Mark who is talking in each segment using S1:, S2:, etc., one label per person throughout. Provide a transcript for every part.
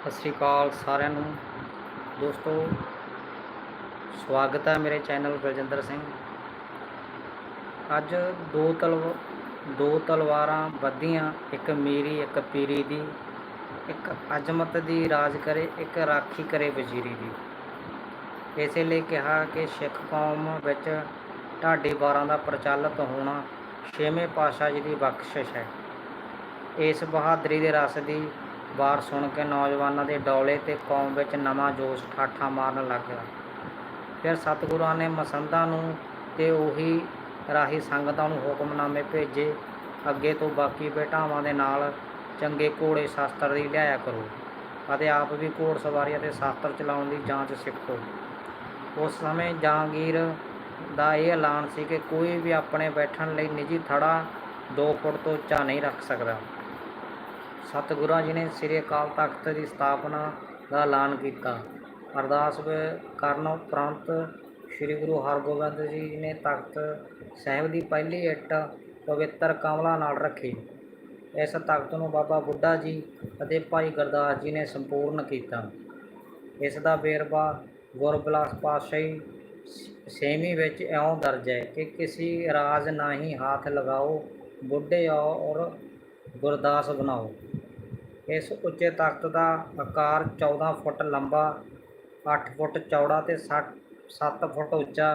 S1: ਸਤਿ ਸ਼੍ਰੀ ਅਕਾਲ ਸਾਰਿਆਂ ਨੂੰ। ਦੋਸਤੋ, ਸਵਾਗਤ ਹੈ ਮੇਰੇ ਚੈਨਲ ਬਲਜਿੰਦਰ ਸਿੰਘ। ਅੱਜ ਦੋ ਤਲਵ, ਦੋ ਤਲਵਾਰਾਂ ਵੱਧੀਆਂ, ਇੱਕ ਮੀਰੀ, ਇੱਕ ਪੀਰੀ ਦੀ, ਇੱਕ ਅਜਮਤ ਦੀ ਰਾਜ ਕਰੇ, ਇੱਕ ਰਾਖੀ ਕਰੇ ਵਜ਼ੀਰੀ ਦੀ। ਇਸੇ ਲਈ ਕਿਹਾ ਕਿ ਸਿੱਖ ਕੌਮ ਵਿੱਚ ਢਾਡੀ ਵਾਰਾਂ ਦਾ ਪ੍ਰਚਲਿਤ ਹੋਣਾ ਛੇਵੇਂ ਪਾਤਸ਼ਾਹ ਜੀ ਦੀ ਬਖਸ਼ਿਸ਼ ਹੈ। ਇਸ ਬਹਾਦਰੀ ਦੇ ਰਸ ਦੀ ਵਾਰ ਸੁਣ ਕੇ ਨੌਜਵਾਨਾਂ ਦੇ ਡੌਲੇ ਤੇ ਕੌਮ ਵਿੱਚ ਨਵਾਂ ਜੋਸ਼ ਠਾਠਾ ਮਾਰਨ ਲੱਗ ਗਿਆ। ਫਿਰ ਸਤਿਗੁਰਾਂ ਨੇ ਮਸੰਦਾਂ ਨੂੰ ਤੇ ਉਹੀ ਰਾਹੀ ਸੰਗਤਾਂ ਨੂੰ ਹੁਕਮਨਾਮੇ ਭੇਜੇ। ਅੱਗੇ ਤੋਂ ਬਾਕੀ ਬੇਟਾਵਾਂ ਦੇ ਨਾਲ ਚੰਗੇ ਘੋੜੇ ਸ਼ਾਸਤਰ ਦੀ ਲਿਆਇਆ ਕਰੋ ਅਤੇ ਆਪ ਵੀ ਘੋੜ ਸਵਾਰੀ ਅਤੇ ਸ਼ਾਸਤਰ ਚਲਾਉਣ ਦੀ ਜਾਂਚ ਸਿੱਖੋ। ਉਸ ਸਮੇਂ ਜਹਾਂਗੀਰ ਦਾ ਇਹ ਐਲਾਨ ਸੀ ਕਿ ਕੋਈ ਵੀ ਆਪਣੇ ਬੈਠਣ ਲਈ ਨਿੱਜੀ ਥੜਾ 2 ਫੁੱਟ ਤੋਂ ਉੱਚਾ ਨਹੀਂ ਰੱਖ ਸਕਦਾ। ਸਤਿਗੁਰਾਂ ਜੀ ਨੇ ਸ੍ਰੀ ਅਕਾਲ ਤਖਤ ਦੀ ਸਥਾਪਨਾ ਦਾ ਐਲਾਨ ਕੀਤਾ। ਅਰਦਾਸ ਕਰਨ ਉਪਰੰਤ ਸ੍ਰੀ ਗੁਰੂ ਹਰਗੋਬਿੰਦ ਜੀ ਨੇ ਤਖਤ ਸਾਹਿਬ ਦੀ ਪਹਿਲੀ ਇੱਟ ਪਵਿੱਤਰ ਕਮਲਾਂ ਨਾਲ ਰੱਖੀ। ਇਸ ਤਖਤ ਨੂੰ ਬਾਬਾ ਬੁੱਢਾ ਜੀ ਅਤੇ ਭਾਈ ਗੁਰਦਾਸ ਜੀ ਨੇ ਸੰਪੂਰਨ ਕੀਤਾ। ਇਸ ਦਾ ਵੇਰਵਾ ਗੁਰਬਿਲਾਸ ਪਾਤਸ਼ਾਹੀ ਸ- ਛੇਵੀਂ ਵਿੱਚ ਇਉਂ ਦਰਜ ਹੈ ਕਿ ਕਿਸੇ ਰਾਜ ਨਾਹੀਂ ਹਾਥ ਲਗਾਓ, ਬੁੱਢੇ ਔਰ ਗੁਰਦਾਸ ਬਣਾਓ। ਇਸ ਉੱਚੇ ਤਖਤ ਦਾ ਆਕਾਰ 14 ਫੁੱਟ ਲੰਬਾ 8 ਫੁੱਟ ਚੌੜਾ ਤੇ 7 ਫੁੱਟ ਉੱਚਾ,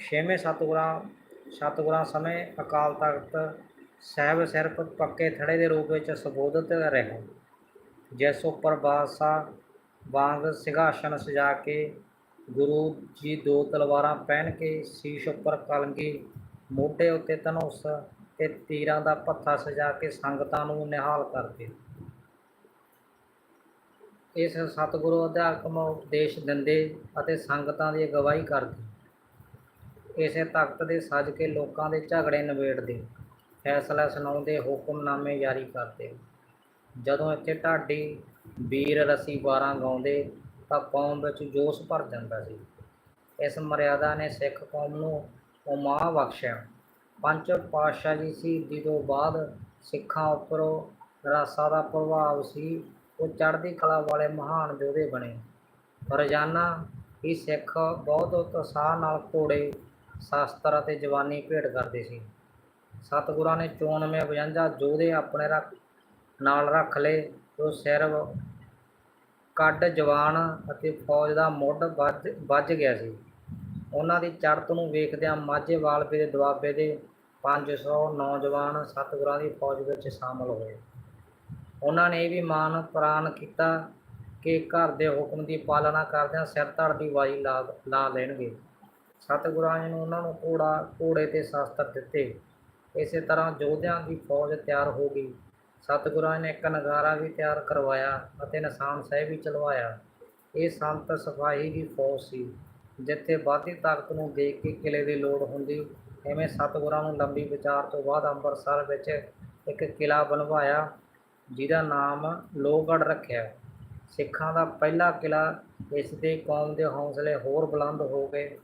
S1: ਛੇਵੇਂ ਸਤਿਗੁਰਾਂ ਸਤਿਗੁਰਾਂ ਸਮੇਂ ਅਕਾਲ ਤਖਤ ਸਾਹਿਬ ਸਿਰਫ ਪੱਕੇ ਥੜੇ ਦੇ ਰੂਪ ਵਿੱਚ ਸੰਬੋਧਿਤ ਰਿਹਾ। ਜਿਸ ਉੱਪਰ ਬਾਦਸ਼ਾਹ ਵਾਂਗ ਸਿੰਘਾਸਨ ਸਜਾ ਕੇ ਗੁਰੂ ਜੀ ਦੋ ਤਲਵਾਰਾਂ ਪਹਿਨ ਕੇ ਸੀਸ ਉੱਪਰ ਕਲਗੀ, ਮੋਢੇ ਉੱਤੇ ਧਨੁੱਸ ਤੇ ਤੀਰਾਂ ਦਾ ਪੱਥਾ ਸਜਾ ਕੇ ਸੰਗਤਾਂ ਨੂੰ ਨਿਹਾਲ ਕਰਦੇ। ਇਸ ਸਤਿਗੁਰੂ ਅਧਿਆਤਮ ਉਪਦੇਸ਼ ਦਿੰਦੇ ਅਤੇ ਸੰਗਤਾਂ ਦੀ ਅਗਵਾਈ ਕਰਦੇ। ਇਸੇ ਤਖਤ ਦੇ ਸੱਜ ਕੇ ਲੋਕਾਂ ਦੇ ਝਗੜੇ ਨਿਬੇੜਦੇ। ਫੈਸਲਾ ਸੁਣਾਉਂਦੇ ਹੁਕਮਨਾਮੇ ਜਾਰੀ ਕਰਦੇ। ਜਦੋਂ ਇੱਥੇ ਢਾਡੀ ਵੀਰ ਰਸੀ ਵਾਰਾਂ ਗਾਉਂਦੇ ਤਾਂ ਕੌਮ ਵਿੱਚ ਜੋਸ਼ ਭਰ ਜਾਂਦਾ ਸੀ। ਇਸ ਮਰਿਆਦਾ ਨੇ ਸਿੱਖ ਕੌਮ ਨੂੰ ਉਮਾ ਬਖਸ਼ਿਆ। ਪੰਜ ਪਾਤਸ਼ਾਹ ਜੀ ਸੀ ਤੋਂ ਬਾਅਦ ਸਿੱਖਾਂ ਉੱਪਰੋਂ ਰਾਸਾ ਦਾ ਪ੍ਰਭਾਵ ਸੀ। ਉਹ ਚੜ੍ਹਦੀ ਕਲਾ ਵਾਲੇ ਮਹਾਨ ਯੋਧੇ ਬਣੇ। ਰੋਜ਼ਾਨਾ ਹੀ ਸਿੱਖ ਬਹੁਤ ਉਤਸ਼ਾਹ ਨਾਲ ਘੋੜੇ, ਸ਼ਾਸਤਰ ਅਤੇ ਜਵਾਨੀ ਭੇਟ ਕਰਦੇ ਸੀ। ਸਤਿਗੁਰਾਂ ਨੇ 94 52 ਯੋਧੇ ਆਪਣੇ ਰੱਖ, ਨਾਲ ਰੱਖ ਲਏ। ਜੋ ਸਿਰ ਕੱਢ ਜਵਾਨ ਅਤੇ ਫੌਜ ਦਾ ਮੁੱਢ ਵੱਜ ਵੱਜ ਗਿਆ ਸੀ। ਉਹਨਾਂ ਦੀ ਚੜ੍ਹਤ ਨੂੰ ਵੇਖਦਿਆਂ ਮਾਝੇ ਵਾਲਵੇ ਦੇ ਦੁਆਬੇ ਦੇ 500 ਨੌਜਵਾਨ ਸਤਿਗੁਰਾਂ ਦੀ ਫੌਜ ਵਿੱਚ ਸ਼ਾਮਲ ਹੋਏ। ਉਹਨਾਂ ਨੇ ਇਹ ਵੀ ਮਾਨ ਪ੍ਰਾਨ ਕੀਤਾ ਕਿ ਘਰ ਦੇ ਹੁਕਮ ਦੀ ਪਾਲਣਾ ਕਰਦਿਆਂ ਸਿਰ ਧੜ ਦੀ ਵਾਈ ਲਾ ਲਾ ਲੈਣਗੇ। ਸਤਿਗੁਰਾਂ ਜੀ ਨੂੰ ਉਹਨਾਂ ਨੂੰ ਘੋੜਾ, ਘੋੜੇ ਤੇ ਸ਼ਾਸਤਰ ਦਿੱਤੇ। ਇਸੇ ਤਰ੍ਹਾਂ ਯੋਧਿਆਂ ਦੀ ਫੌਜ ਤਿਆਰ ਹੋ ਗਈ। ਸਤਿਗੁਰਾਂ ਨੇ ਇੱਕ ਨਗਾਰਾ ਵੀ ਤਿਆਰ ਕਰਵਾਇਆ ਅਤੇ ਨਿਸ਼ਾਨ ਸਾਹਿਬ ਵੀ ਚਲਵਾਇਆ। ਇਹ ਸੰਤ ਸਿਪਾਹੀ ਦੀ ਫੌਜ ਸੀ। ਜਿੱਥੇ ਵਾਧੀ ਤਾਕਤ ਨੂੰ ਦੇਖ ਕੇ ਕਿਲੇ ਦੀ ਲੋੜ ਹੁੰਦੀ, ਐਵੇਂ ਸਤਿਗੁਰਾਂ ਨੂੰ ਲੰਬੀ ਵਿਚਾਰ ਤੋਂ ਬਾਅਦ ਅੰਮ੍ਰਿਤਸਰ ਵਿੱਚ ਇੱਕ ਕਿਲਾ ਬਣਵਾਇਆ। ਜਿਹਦਾ ਨਾਮ ਲੋਹਗੜ੍ਹ ਰੱਖਿਆ ਸਿੱਖਾਂ ਦਾ ਪਹਿਲਾ ਕਿਲਾ ਇਸ ਦੇ ਕੌਮ ਦੇ ਹੌਸਲੇ ਹੋਰ ਬੁਲੰਦ ਹੋ ਗਏ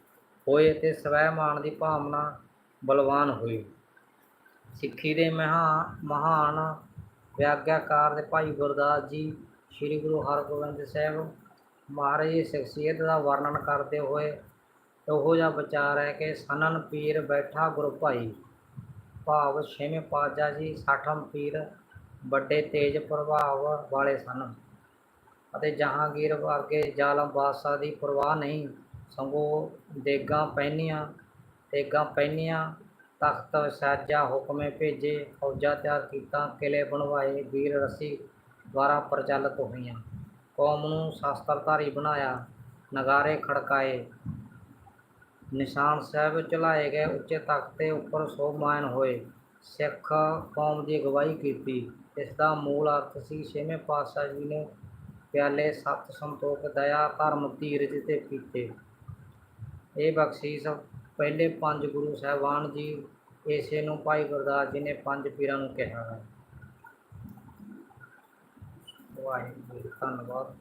S1: ਹੋਏ ਤੇ ਸਵੈਮਾਨ ਦੀ ਭਾਵਨਾ ਬਲਵਾਨ ਹੋਈ। ਸਿੱਖੀ ਦੇ ਮਹਾ, ਮਹਾਨ ਵਿਆਗਿਆਕਾਰ ਦੇ ਭਾਈ ਗੁਰਦਾਸ ਜੀ, ਸ੍ਰੀ ਗੁਰੂ ਹਰਗੋਬਿੰਦ ਸਾਹਿਬ ਮਹਾਰਾਜ ਦੀ ਸ਼ਖਸੀਅਤ ਦਾ ਵਰਣਨ ਕਰਦੇ ਹੋਏ ਇਹੋ ਜਿਹਾ ਵਿਚਾਰ ਹੈ ਕਿ ਸਨਨ ਪੀਰ ਬੈਠਾ ਗੁਰ ਭਾਈ। ਭਾਵ ਛੇਵੇਂ ਪਾਤਸ਼ਾਹ ਜੀ ਸਾਠਮ ਪੀਰ ਵੱਡੇ ਤੇਜ ਪ੍ਰਭਾਵ ਵਾਲੇ ਸਨ ਅਤੇ ਜਹਾਂਗੀਰ ਵਰਗੇ ਜ਼ਾਲਮ ਬਾਦਸ਼ਾਹ ਦੀ ਪਰਵਾਹ ਨਹੀਂ, ਸਗੋਂ ਦੇਗਾਂ ਪਹਿਨੀਆਂ ਤੇਗਾਂ ਪਹਿਨੀਆਂ, ਤਖਤ ਸਾਜਾ ਹੁਕਮੇ ਭੇਜੇ, ਫੌਜਾਂ ਤਿਆਰ ਕੀਤਾ ਕਿਲੇ ਬਣਵਾਏ, ਵੀਰ ਰਸੀ ਦੁਆਰਾ ਪ੍ਰਚਲਿਤ ਹੋਈਆਂ। ਕੌਮ ਨੂੰ ਸ਼ਾਸਤਰਧਾਰੀ ਬਣਾਇਆ, ਨਗਾਰੇ ਖੜਕਾਏ, ਨਿਸ਼ਾਨ ਸਾਹਿਬ ਚਲਾਏ ਗਏ ਉੱਚੇ ਤਖਤ ਦੇ ਉੱਪਰ ਸੋਭਮਾਨ ਹੋਏ। ਸਿੱਖ ਕੌਮ ਦੀ ਅਗਵਾਈ ਕੀਤੀ। ਇਸ ਦਾ ਮੂਲ ਅਰਥ ਸੀ, ਛੇਵੇਂ ਪਾਤਸ਼ਾਹ ਜੀ ਨੇ ਪਿਆਲੇ ਸਤ ਸੰਤੋਖ, ਦਇਆ, ਧਰਮ, ਧੀਰਜ ਤੇ ਪੀਤੇ ਇਹ ਬਖਸ਼ੀਸ਼ ਪਹਿਲੇ ਪੰਜ ਗੁਰੂ ਸਾਹਿਬਾਨ ਜੀ ਇਸੇ ਨੂੰ ਭਾਈ ਗੁਰਦਾਸ ਜੀ ਨੇ ਪੰਜ ਪੀਰਾਂ ਨੂੰ ਕਿਹਾ ਹੈ। ਵਾਹਿਗੁਰੂ ਧੰਨਵਾਦ